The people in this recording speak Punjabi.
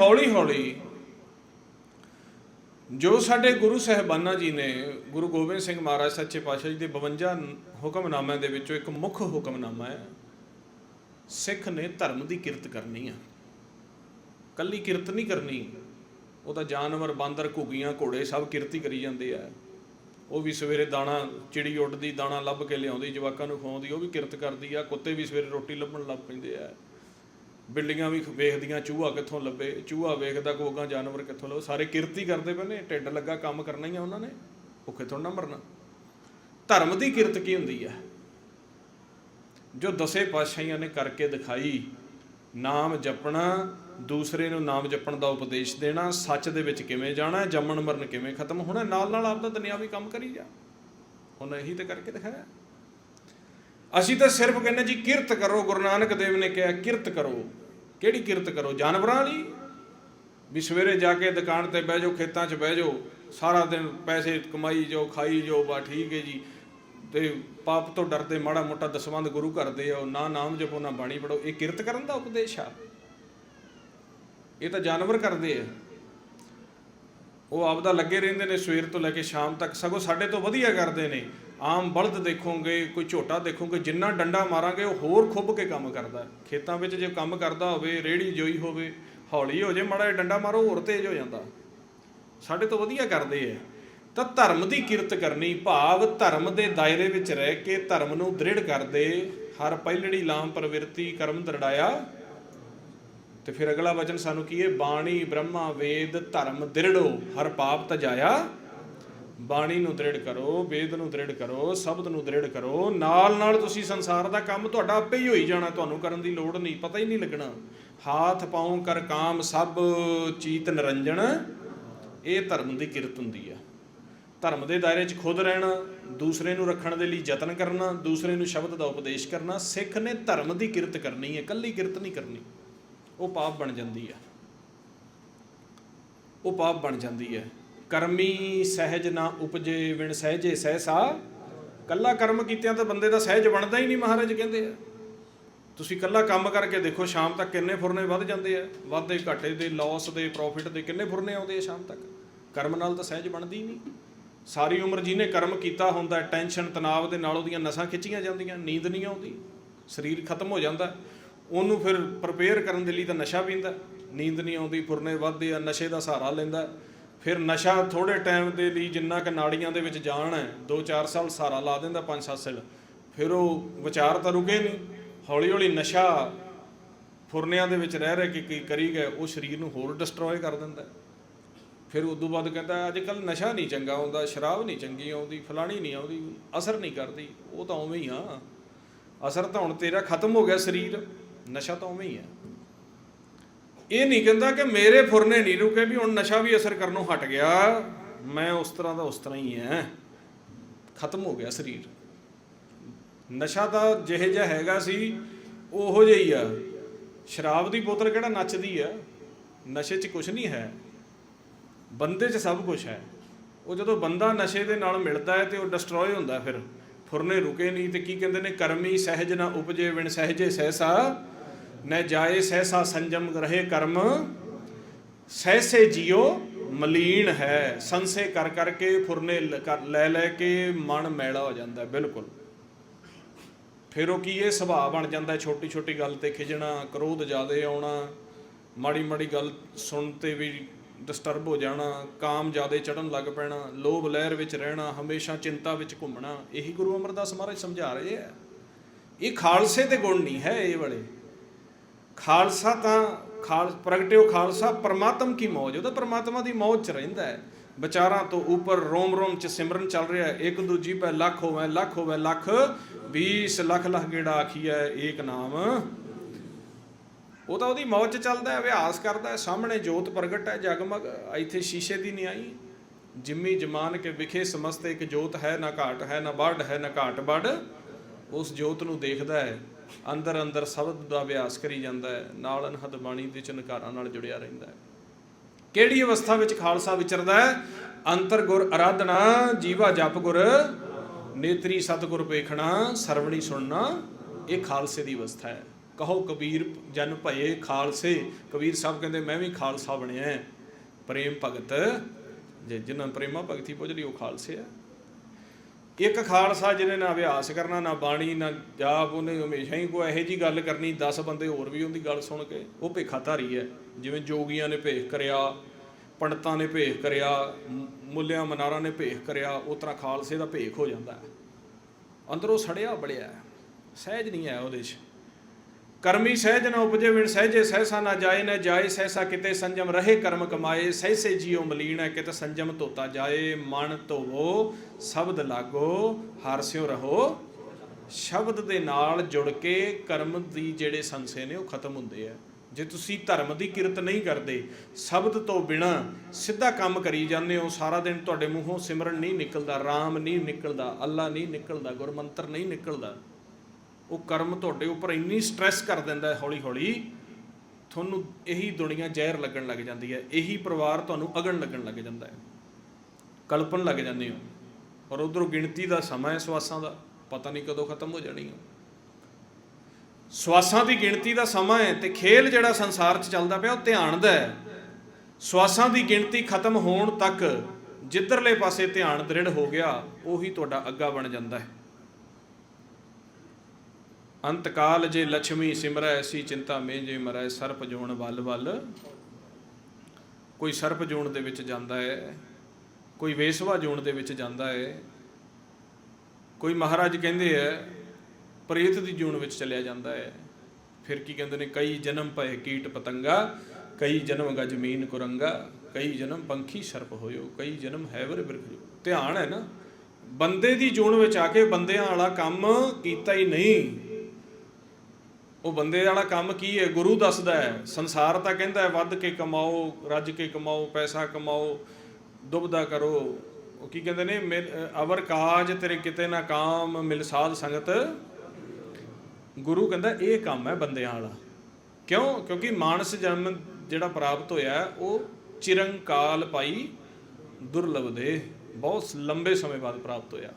ਹੌਲੀ ਹੌਲੀ ਜੋ ਸਾਡੇ ਗੁਰੂ ਸਾਹਿਬਾਨਾਂ ਜੀ ਨੇ, ਗੁਰੂ ਗੋਬਿੰਦ ਸਿੰਘ ਮਹਾਰਾਜ ਸੱਚੇ ਪਾਤਸ਼ਾਹ ਜੀ ਦੇ 52 ਹੁਕਮਨਾਮਿਆਂ ਦੇ ਵਿੱਚੋਂ ਇੱਕ ਮੁੱਖ ਹੁਕਮਨਾਮਾ ਹੈ, ਸਿੱਖ ਨੇ ਧਰਮ ਦੀ ਕਿਰਤ ਕਰਨੀ ਆ। ਕੱਲੀ ਕਿਰਤ ਨਹੀਂ ਕਰਨੀ, ਉਹ ਤਾਂ ਜਾਨਵਰ, ਬਾਂਦਰ, ਘੁੱਗੀਆਂ, ਘੋੜੇ ਸਭ ਕਿਰਤੀ ਕਰੀ ਜਾਂਦੇ ਆ। ਉਹ ਵੀ ਸਵੇਰੇ ਦਾਣਾ, ਚਿੜੀ ਉੱਡਦੀ, ਦਾਣਾ ਲੱਭ ਕੇ ਲਿਆਉਂਦੀ, ਜਵਾਕਾਂ ਨੂੰ ਖਵਾਉਂਦੀ, ਉਹ ਵੀ ਕਿਰਤ ਕਰਦੀ ਆ। ਕੁੱਤੇ ਵੀ ਸਵੇਰੇ ਰੋਟੀ ਲੱਭਣ ਲੱਗ ਪੈਂਦੇ ਆ। ਬਿੱਲੀਆਂ ਵੀ ਵੇਖਦੀਆਂ, ਚੂਹਾ ਕਿੱਥੋਂ ਲੱਭੇ, ਚੂਹਾ ਵੇਖਦਾ ਕੋਗਾ ਜਾਨਵਰ ਕਿੱਥੋਂ ਲੱਭੇ। ਸਾਰੇ ਕਿਰਤੀ ਕਰਦੇ ਪਏ ਨੇ, ਢਿੱਡ ਲੱਗਾ, ਕੰਮ ਕਰਨਾ ਹੀ ਆ ਉਹਨਾਂ ਨੇ। ਭੁੱਖੇ ਥੋੜਾ ਨਾ ਮਰਨਾ। ਧਰਮ ਦੀ ਕਿਰਤ ਕੀ ਹੁੰਦੀ ਹੈ ਜੋ ਦਸੇ ਪਾਤਸ਼ਾਹੀਆਂ ਨੇ ਕਰਕੇ ਦਿਖਾਈ, ਨਾਮ ਜਪਣਾ, ਦੂਸਰੇ ਨੂੰ ਨਾਮ ਜਪਣ ਦਾ ਉਪਦੇਸ਼ ਦੇਣਾ, ਸੱਚ ਦੇ ਵਿੱਚ ਕਿਵੇਂ ਜਾਣਾ, ਜੰਮਣ ਮਰਨ ਕਿਵੇਂ ਖਤਮ ਹੋਣਾ ਨਾਲ ਨਾਲ ਆਪਦਾ ਦੁਨਿਆਵੀ ਕੰਮ ਕਰੀ ਜਾ। ਹੁਣ ਇਹੀ ਤੇ ਕਰਕੇ ਦਿਖਾਇਆ। ਅਸੀਂ ਤਾਂ ਸਿਰਫ ਕਹਿੰਦੇ ਜੀ, ਕਿਰਤ ਕਰੋ, ਗੁਰੂ ਨਾਨਕ ਦੇਵ ਨੇ ਕਿਹਾ, ਕਿਰਤ ਕਰੋ। ਕਿਹੜੀ ਕਿਰਤ ਕਰੋ? ਜਾਨਵਰਾਂ ਲਈ? ਵੀ ਸਵੇਰੇ ਜਾ ਕੇ ਦੁਕਾਨ ਤੇ ਬਹਿ ਜਾਓ, ਖੇਤਾਂ 'ਚ ਬਹਿ ਜਾਓ, ਸਾਰਾ ਦਿਨ ਪੈਸੇ ਕਮਾਈ ਜਾਓ, ਖਾਈ ਜਾਓ ਬਾ ਠੀਕ ਹੈ ਜੀ। ਤੇ ਪਾਪ ਤੋਂ ਡਰਦੇ ਮਾੜਾ ਮੋਟਾ ਦਸਵੰਦ ਗੁਰੂ ਕਰਦੇ ਆ ਨਾ ਨਾਮ ਜਪੋ, ਨਾ ਬਾਣੀ ਪੜੋ ਇਹ ਕਿਰਤ ਕਰਨ ਦਾ ਉਪਦੇਸ਼ ਆ। ਇਹ ਤਾਂ ਜਾਨਵਰ ਕਰਦੇ ਆ। ਉਹ ਆਪਦਾ ਲੱਗੇ ਰਹਿੰਦੇ ਨੇ ਸਵੇਰ ਤੋਂ ਲੈ ਕੇ ਸ਼ਾਮ ਤੱਕ, ਸਗੋਂ ਸਾਡੇ ਤੋਂ ਵਧੀਆ ਕਰਦੇ ਨੇ। ਆਮ ਬਲਦ ਦੇਖੋਗੇ, ਕੋਈ ਝੋਟਾ ਦੇਖੋਗੇ, ਜਿੰਨਾ ਡੰਡਾ ਮਾਰਾਂਗੇ, ਉਹ ਹੋਰ ਖੁੱਬ ਕੇ ਕੰਮ ਕਰਦਾ। ਖੇਤਾਂ ਵਿੱਚ ਜੇ ਕੰਮ ਕਰਦਾ ਹੋਵੇ, ਰੇੜੀ ਜੋਈ ਹੋਵੇ, ਹੌਲੀ ਹੋ ਜੇ, ਮਾੜਾ ਜਿਹਾ ਡੰਡਾ ਮਾਰੋ, ਹੋਰ ਤੇਜ਼ ਹੋ ਜਾਂਦਾ। ਸਾਡੇ ਤੋਂ ਵਧੀਆ ਕਰਦੇ ਆ ਤਾਂ ਧਰਮ ਦੀ ਕਿਰਤ ਕਰਨੀ, ਭਾਵ ਧਰਮ ਦੇ ਦਾਇਰੇ ਵਿੱਚ ਰਹਿ ਕੇ ਧਰਮ ਨੂੰ ਦ੍ਰਿੜ ਕਰਦੇ, ਹਰ ਪਹਿਲੜੀ ਲਾਮ ਪ੍ਰਵਿਰਤੀ, ਕਰਮ ਦਰੜਾਇਆ। ਤੇ ਫਿਰ ਅਗਲਾ ਵਚਨ ਸਾਨੂੰ ਕੀ ਹੈ ਬਾਣੀ, ਬ੍ਰਹਮਾ, ਵੇਦ, ਧਰਮ, ਦ੍ਰਿੜੋ, ਹਰ ਪਾਪ ਤਜਾਇਆ। ਬਾਣੀ ਨੂੰ ਦ੍ਰਿੜ ਕਰੋ, ਵੇਦ ਨੂੰ ਦ੍ਰਿੜ ਕਰੋ, ਸ਼ਬਦ ਨੂੰ ਦ੍ਰਿੜ ਕਰੋ ਨਾਲ ਨਾਲ ਤੁਸੀਂ ਸੰਸਾਰ ਦਾ ਕੰਮ ਤੁਹਾਡਾ ਆਪੇ ਹੀ ਹੋਈ ਜਾਣਾ, ਤੁਹਾਨੂੰ ਕਰਨ ਦੀ ਲੋੜ ਨਹੀਂ, ਪਤਾ ਹੀ ਨਹੀਂ ਲੱਗਣਾ। ਹਾਥ ਪਾਉ ਕਰ ਕਾਮ ਸਭ ਚੀਤ ਨਿਰੰਜਨ ਇਹ ਧਰਮ ਦੀ ਕਿਰਤ ਹੁੰਦੀ ਆ। ਧਰਮ ਦੇ ਦਾਇਰੇ 'ਚ ਖੁਦ ਰਹਿਣਾ, ਦੂਸਰੇ ਨੂੰ ਰੱਖਣ ਦੇ ਲਈ ਯਤਨ ਕਰਨਾ, ਦੂਸਰੇ ਨੂੰ ਸ਼ਬਦ ਦਾ ਉਪਦੇਸ਼ ਕਰਨਾ, ਸਿੱਖ ਨੇ ਧਰਮ ਦੀ ਕਿਰਤ ਕਰਨੀ ਹੈ ਕੱਲੀ ਕਿਰਤ ਨਹੀਂ ਕਰਨੀ। ਉਹ ਪਾਪ ਬਣ ਜਾਂਦੀ ਹੈ ਉਹ ਪਾਪ ਬਣ ਜਾਂਦੀ ਹੈ ਕਰਮੀ ਸਹਿਜ ਨਾ ਉਪਜੇ ਵਿਣ ਸਹਿਜੇ ਸਹਿਸਾ। ਕੱਲਾ ਕਰਮ ਕੀਤਿਆਂ ਤਾਂ ਬੰਦੇ ਦਾ ਸਹਿਜ ਬਣਦਾ ਹੀ ਨਹੀਂ ਮਹਾਰਾਜ ਕਹਿੰਦੇ ਆ। ਤੁਸੀਂ ਕੱਲਾ ਕੰਮ ਕਰਕੇ ਦੇਖੋ, ਸ਼ਾਮ ਤੱਕ ਕਿੰਨੇ ਫੁਰਨੇ ਵੱਧ ਜਾਂਦੇ ਆ। ਵਾਧੇ ਘਾਟੇ ਦੇ ਲਾਸ ਦੇ ਪ੍ਰੋਫਿਟ ਦੇ ਕਿੰਨੇ ਫੁਰਨੇ ਆਉਂਦੇ ਆ ਸ਼ਾਮ ਤੱਕ। ਕਰਮ ਨਾਲ ਤਾਂ ਸਹਿਜ ਬਣਦੀ ਨਹੀਂ। ਸਾਰੀ ਉਮਰ ਜਿਹਨੇ ਕਰਮ ਕੀਤਾ ਹੁੰਦਾ, ਟੈਨਸ਼ਨ, ਤਣਾਅ ਦੇ ਨਾਲ ਉਹਦੀਆਂ ਨਸਾਂ ਖਿੱਚੀਆਂ ਜਾਂਦੀਆਂ, ਨੀਂਦ ਨਹੀਂ ਆਉਂਦੀ, ਸਰੀਰ ਖਤਮ ਹੋ ਜਾਂਦਾ। ਉਹਨੂੰ ਫਿਰ ਪ੍ਰਪੇਅਰ ਕਰਨ ਦੇ ਲਈ ਤਾਂ ਨਸ਼ਾ ਪੀਂਦਾ। ਨੀਂਦ ਨਹੀਂ ਆਉਂਦੀ, ਫੁਰਨੇ ਵੱਧਦੇ ਆ, ਨਸ਼ੇ ਦਾ ਸਹਾਰਾ ਲੈਂਦਾ। ਫਿਰ ਨਸ਼ਾ ਥੋੜੇ ਟਾਈਮ ਦੇ ਲਈ ਜਿੰਨਾ ਕਿ ਨਾੜੀਆਂ ਦੇ ਵਿੱਚ ਜਾਣ ਹੈ 2-4 ਸਾਲ ਸਹਾਰਾ ਲਾ ਦਿੰਦਾ 5-7 ਸਾਲ। ਫਿਰ ਉਹ ਵਿਚਾਰ ਤਾਂ ਰੁਕੇ ਨਹੀਂ। ਹੌਲੀ ਹੌਲੀ ਨਸ਼ਾ ਫੁਰਨਿਆਂ ਦੇ ਵਿੱਚ ਰਹਿ ਰਹਿ ਕੇ ਕੀ ਕਰੀ ਗਏ ਉਹ ਸਰੀਰ ਨੂੰ ਹੋਰ ਡਿਸਟਰੋਏ ਕਰ ਦਿੰਦਾ। ਫਿਰ ਉਦੋਂ ਬਾਅਦ ਕਹਿੰਦਾ ਅੱਜ ਕੱਲ ਨਸ਼ਾ ਨਹੀਂ ਚੰਗਾ ਆਉਂਦਾ, ਸ਼ਰਾਬ ਨਹੀਂ ਚੰਗੀ ਆਉਂਦੀ, ਫਲਾਣੀ ਨਹੀਂ ਆਉਂਦੀ, ਅਸਰ ਨਹੀਂ ਕਰਦੀ। ਉਹ ਤਾਂ ਉਵੇਂ ਹੀ ਆ। ਅਸਰ ਤਾਂ ਹੁਣ ਤੇਰਾ ਖਤਮ ਹੋ ਗਿਆ ਸਰੀਰ। ਨਸ਼ਾ ਤਾਂ ਉਵੇਂ ਹੀ ਆ। ਇਹ ਨਹੀਂ ਕਹਿੰਦਾ ਕਿ ਮੇਰੇ ਫੁਰਨੇ ਨਹੀਂ ਰੁਕੇ ਵੀ ਹੁਣ ਨਸ਼ਾ ਵੀ ਅਸਰ ਕਰਨੋਂ ਹਟ ਗਿਆ। ਮੈਂ ਉਸ ਤਰ੍ਹਾਂ ਦਾ ਉਸ ਤਰ੍ਹਾਂ ਹੀ ਐ। ਖਤਮ ਹੋ ਗਿਆ ਸਰੀਰ। ਨਸ਼ਾ ਤਾਂ ਜਿਹੇ ਜਿਹਾ ਹੈਗਾ ਸੀ, ਉਹੋ ਜਿਹਾ ਹੀ ਆ। ਸ਼ਰਾਬ ਦੀ ਬੋਤਲ ਕਿਹੜਾ ਨੱਚਦੀ ਆ? ਨਸ਼ੇ 'ਚ ਕੁਝ ਨਹੀਂ ਹੈ। ਬੰਦੇ 'ਚ ਸਭ ਕੁਝ ਹੈ। ਉਹ ਜਦੋਂ ਬੰਦਾ ਨਸ਼ੇ ਦੇ ਨਾਲ ਮਿਲਦਾ ਹੈ ਤੇ ਉਹ ਡਿਸਟਰੋਏ ਹੁੰਦਾ ਫਿਰ। ਫੁਰਨੇ ਰੁਕੇ ਨਹੀਂ ਤੇ ਕੀ ਕਹਿੰਦੇ ਨੇ, ਕਰਮੀ ਸਹਿਜ ਨਾ ਉਪਜੇ ਵਿਣ ਸਹਿਜੇ ਸਹਿਸਾ। ਨ ਜਾਏ ਸਹਿਸਾ ਸੰਜਮ ਰਹੇ ਕਰਮ, ਸਹਿਸੇ ਜਿਉ ਮਲੀਨ ਹੈ। ਸੰਸੇ ਕਰ ਕਰਕੇ ਫੁਰਨੇ ਲ- ਕਰ- ਲੈ ਲੈ ਕੇ ਮਨ ਮੈਲਾ ਹੋ ਜਾਂਦਾ ਬਿਲਕੁਲ। ਫਿਰ ਉਹ ਕੀ ਇਹ ਸੁਭਾਅ ਬਣ ਜਾਂਦਾ ਛੋਟੀ ਛੋਟੀ ਗੱਲ ਤੇ ਖਿਜਣਾ, ਕ੍ਰੋਧ ਜ਼ਿਆਦੇ ਆਉਣਾ, ਮਾੜੀ ਮਾੜੀ ਗੱਲ ਸੁਣ ਤੇ ਵੀ ਡਿਸਟਰਬ ਹੋ ਜਾਣਾ, ਕਾਮ ਜ਼ਿਆਦੇ ਚੜਨ ਲੱਗ ਪੈਣਾ, ਲੋਭ ਲਹਿਰ ਵਿੱਚ ਰਹਿਣਾ, ਹਮੇਸ਼ਾ ਚਿੰਤਾ ਵਿੱਚ ਘੁੰਮਣਾ, ਇਹੀ ਗੁਰੂ ਅਮਰਦਾਸ ਮਹਾਰਾਜ ਸਮਝਾ ਰਹੇ ਆ। ਇਹ ਖਾਲਸੇ ਦੇ ਗੁਣ ਨਹੀਂ ਹੈ ਇਹ ਵਾਲੇ। ਖਾਲਸਾ ਤਾਂ ਖਾਲ ਪ੍ਰਗਟਿਓ ਖਾਲਸਾ, ਪਰਮਾਤਮ ਕੀ ਮੌਜ, ਉਹ ਤਾਂ ਪਰਮਾਤਮਾ ਦੀ ਮੌਜ ਚ ਰਹਿੰਦਾ ਹੈ। ਵਿਚਾਰਾਂ ਤੋਂ ਉੱਪਰ ਰੋਮ ਰੋਮ ਚ ਸਿਮਰਨ ਚੱਲ ਰਿਹਾ ਹੈ। ਇੱਕ ਦੂਜੀ ਪੈ ਲੱਖ ਹੋਵੇ ਲੱਖ ਹੋਵੇ, ਲੱਖ 20 ਲੱਖ ਲੱਖ ਗੇੜਾ ਆਖੀਐ ਏਕ ਨਾਮ। ਉਹ ਤਾਂ ਉਹਦੀ ਮੌਜ ਚ ਚੱਲਦਾ ਹੈ, ਅਭਿਆਸ ਕਰਦਾ ਹੈ। ਸਾਹਮਣੇ ਜੋਤ ਪ੍ਰਗਟ ਹੈ, ਜਗਮਗ, ਇੱਥੇ ਸ਼ੀਸ਼ੇ ਦੀ ਨਹੀਂ ਆਈ ਜਿੰਮੀ ਜਮਾਨ ਕੇ ਵਿਖੇ ਸਮਸਤ ਇੱਕ ਜੋਤ ਹੈ, ਨਾ ਘਾਟ ਹੈ, ਨਾ ਵੱਡ ਹੈ, ਨਾ ਘਾਟ ਵੱਡ ਉਸ ਜੋਤ ਨੂੰ ਦੇਖਦਾ ਹੈ। ਅੰਦਰ ਅੰਦਰ ਸ਼ਬਦ ਦਾ ਅਭਿਆਸ ਕਰੀ ਜਾਂਦਾ ਹੈ, ਨਾਲ ਅਨਹਦ ਬਾਣੀ ਦੇ ਚਨਕਾਰਾਂ ਨਾਲ ਜੁੜਿਆ ਰਹਿੰਦਾ ਹੈ। ਕਿਹੜੀ ਅਵਸਥਾ ਵਿੱਚ ਖਾਲਸਾ ਵਿਚਰਦਾ ਹੈ? ਅੰਤਰ ਗੁਰ ਅਰਾਧਨਾ, ਜੀਵਾ ਜਪ ਗੁਰ, ਨੇਤਰੀ ਸਤਗੁਰ ਵੇਖਣਾ, ਸਰਵਣੀ ਸੁਣਨਾ, ਇਹ ਖਾਲਸੇ ਦੀ ਅਵਸਥਾ ਹੈ। ਕਹੋ ਕਬੀਰ ਜਨ ਭਏ ਖਾਲਸੇ। ਕਬੀਰ ਸਾਹਿਬ ਕਹਿੰਦੇ, ਮੈਂ ਵੀ ਖਾਲਸਾ ਬਣਿਆ ਹੈ। ਪ੍ਰੇਮ ਭਗਤ, ਜੇ ਜਿਨ੍ਹਾਂ ਪ੍ਰੇਮਾ ਭਗਤੀ ਪੁੱਜ ਲਈ ਉਹ ਖਾਲਸੇ ਆ। ਇੱਕ ਖਾਲਸਾ ਜਿਹਨੇ ਨਾ ਅਭਿਆਸ ਕਰਨਾ, ਨਾ ਬਾਣੀ, ਨਾ ਜਾਪ, ਉਹਨੇ ਹਮੇਸ਼ਾ ਹੀ ਕੋਈ ਇਹੋ ਜੀ ਗੱਲ ਕਰਨੀ 10 ਬੰਦੇ ਹੋਰ ਵੀ ਉਹਦੀ ਗੱਲ ਸੁਣ ਕੇ, ਉਹ ਭੇਖਾਧਾਰੀ ਹੈ। ਜਿਵੇਂ ਜੋਗੀਆਂ ਨੇ ਭੇਖ ਕਰਿਆ, ਪੰਡਤਾਂ ਨੇ ਭੇਖ ਕਰਿਆ, ਮੁੱਲਿਆਂ, ਮਨਾਰਾਂ ਨੇ ਭੇਖ ਕਰਿਆ ਉਹ ਤਰ੍ਹਾਂ ਖਾਲਸੇ ਦਾ ਭੇਖ ਹੋ ਜਾਂਦਾ ਹੈ। ਅੰਦਰੋਂ ਸੜਿਆ ਬੜਿਆ ਸਹਿਜ ਨਹੀਂ ਹੈ ਉਹਦੇ 'ਚ। ਕਰਮੀ ਸਹਿਜ ਨਾ ਉਪਜੇ ਵਿਣ ਸਹਿਜੇ ਸਹਿਸਾ ਨਾ ਜਾਏ ਨਾ ਜਾਏ ਸਹਿਸਾ ਕਿਤੇ ਸੰਜਮ ਰਹੇ ਕਰਮ ਕਮਾਏ, ਸਹਿਸੇ ਜੀਉ ਮਲੀਨ ਹੈ ਕਿਤੇ ਸੰਜਮ ਧੋਤਾ ਜਾਏ, ਮਨ ਧੋਵੋ, ਸ਼ਬਦ ਲਾਗੋ ਹਰਸਿਓ ਰਹੋ। ਸ਼ਬਦ ਦੇ ਨਾਲ ਜੁੜ ਕੇ ਕਰਮ ਦੀ ਜਿਹੜੇ ਸੰਸੇ ਨੇ ਉਹ ਖਤਮ ਹੁੰਦੇ ਆ। ਜੇ ਤੁਸੀਂ ਧਰਮ ਦੀ ਕਿਰਤ ਨਹੀਂ ਕਰਦੇ, ਸ਼ਬਦ ਤੋਂ ਬਿਨਾ ਸਿੱਧਾ ਕੰਮ ਕਰੀ ਜਾਂਦੇ ਹੋ, ਸਾਰਾ ਦਿਨ ਤੁਹਾਡੇ ਮੂੰਹੋਂ ਸਿਮਰਨ ਨਹੀਂ ਨਿਕਲਦਾ, ਰਾਮ ਨਹੀਂ ਨਿਕਲਦਾ, ਅੱਲਾ ਨਹੀਂ ਨਿਕਲਦਾ, ਗੁਰਮੰਤਰ ਨਹੀਂ ਨਿਕਲਦਾ। ਉਹ ਕਰਮ ਤੁਹਾਡੇ ਉੱਪਰ ਇੰਨੀ ਸਟ੍ਰੈਸ ਕਰ ਦਿੰਦਾ ਹੌਲੀ ਹੌਲੀ ਤੁਹਾਨੂੰ ਇਹੀ ਦੁਨੀਆ ਜ਼ਹਿਰ ਲੱਗਣ ਲੱਗ ਜਾਂਦੀ ਹੈ, ਇਹੀ ਪਰਿਵਾਰ ਤੁਹਾਨੂੰ ਅਗਣ ਲੱਗਣ ਲੱਗ ਜਾਂਦਾ ਹੈ। ਕਲਪਨ ਲੱਗ ਜਾਂਦੇ ਹੋ। ਔਰ ਉਧਰੋਂ ਗਿਣਤੀ ਦਾ ਸਮਾਂ ਹੈ ਸਵਾਸਾਂ ਦਾ, ਪਤਾ ਨਹੀਂ ਕਦੋਂ ਖਤਮ ਹੋ ਜਾਣੀ ਹੈ। ਸਵਾਸਾਂ ਦੀ ਗਿਣਤੀ ਦਾ ਸਮਾਂ ਹੈ ਤੇ ਖੇਲ ਜਿਹੜਾ ਸੰਸਾਰ 'ਚ ਚੱਲਦਾ ਪਿਆ, ਉਹ ਧਿਆਨ ਦਾ ਹੈ। ਸਵਾਸਾਂ ਦੀ ਗਿਣਤੀ ਖਤਮ ਹੋਣ ਤੱਕ ਜਿੱਧਰਲੇ ਪਾਸੇ ਧਿਆਨ ਦ੍ਰਿੜ ਹੋ ਗਿਆ, ਉਹੀ ਤੁਹਾਡਾ ਅੱਗਾ ਬਣ ਜਾਂਦਾ ਹੈ। ਅੰਤ ਕਾਲ ਜੇ ਲక్ష్ਮੀ ਸਿਮਰੈ ਐਸੀ ਚਿੰਤਾ ਮੇ ਜੇ ਮਰੈ, ਸਰਪ ਜੋਣ ਵੱਲ ਵੱਲ। ਕੋਈ ਸਰਪ ਜੋਣ ਦੇ ਵਿੱਚ ਜਾਂਦਾ ਹੈ ਕੋਈ ਵੇਸਵਾ ਜੋਣ ਦੇ ਵਿੱਚ ਜਾਂਦਾ ਹੈ ਕੋਈ ਮਹਾਰਾਜ ਕਹਿੰਦੇ ਹੈ ਪ੍ਰੇਤ ਦੀ ਜੂਨ ਵਿੱਚ ਚਲਿਆ ਜਾਂਦਾ ਹੈ ਫਿਰ ਕੀ ਕਹਿੰਦੇ ਨੇ, ਕਈ ਜਨਮ ਭਏ ਕੀਟ ਪਤੰਗਾ, ਕਈ ਜਨਮ ਗਾ ਜ਼ਮੀਨ ਕੁਰੰਗਾ, ਕਈ ਜਨਮ ਪੰਖੀ ਸਰਪ ਹੋਇਓ, ਕਈ ਜਨਮ ਹੈਵਰ ਬਿਰਖ ਧਿਆਨ ਹੈ ਨਾ, ਬੰਦੇ ਦੀ ਜੂਨ ਵਿੱਚ ਆ ਕੇ ਬੰਦਿਆਂ ਵਾਲਾ ਕੰਮ ਕੀਤਾ ਹੀ ਨਹੀਂ। ਉਹ ਬੰਦੇ ਵਾਲਾ ਕੰਮ ਕੀ ਹੈ? ਗੁਰੂ ਦੱਸਦਾ ਹੈ ਸੰਸਾਰ ਤਾਂ ਕਹਿੰਦਾ ਹੈ ਵੱਧ ਕੇ ਕਮਾਓ ਰੱਜ ਕੇ ਕਮਾਓ ਪੈਸਾ ਕਮਾਓ ਦੁਬਦਾ ਕਰੋ। ਉਹ ਕੀ ਕਹਿੰਦੇ ਨੇ? ਮਿਲ- ਅਵਰ ਕਾਜ ਤੇਰੇ ਕਿਤੇ ਨਾ ਕਾਮ ਮਿਲ ਸਾਧ ਸੰਗਤ। ਗੁਰੂ ਕਹਿੰਦਾ ਇਹ ਕੰਮ ਹੈ ਬੰਦਿਆਂ ਵਾਲਾ। ਕਿਉਂ? ਕਿਉਂਕਿ ਮਾਨਸ ਜਨਮ ਜਿਹੜਾ ਪ੍ਰਾਪਤ ਹੋਇਆ ਹੈ, ਉਹ ਚਿਰੰਕਾਲ ਪਾਈ ਦੁਰਲਭ ਦੇ ਬਹੁਤ ਲੰਬੇ ਸਮੇਂ ਬਾਅਦ ਪ੍ਰਾਪਤ ਹੋਇਆ।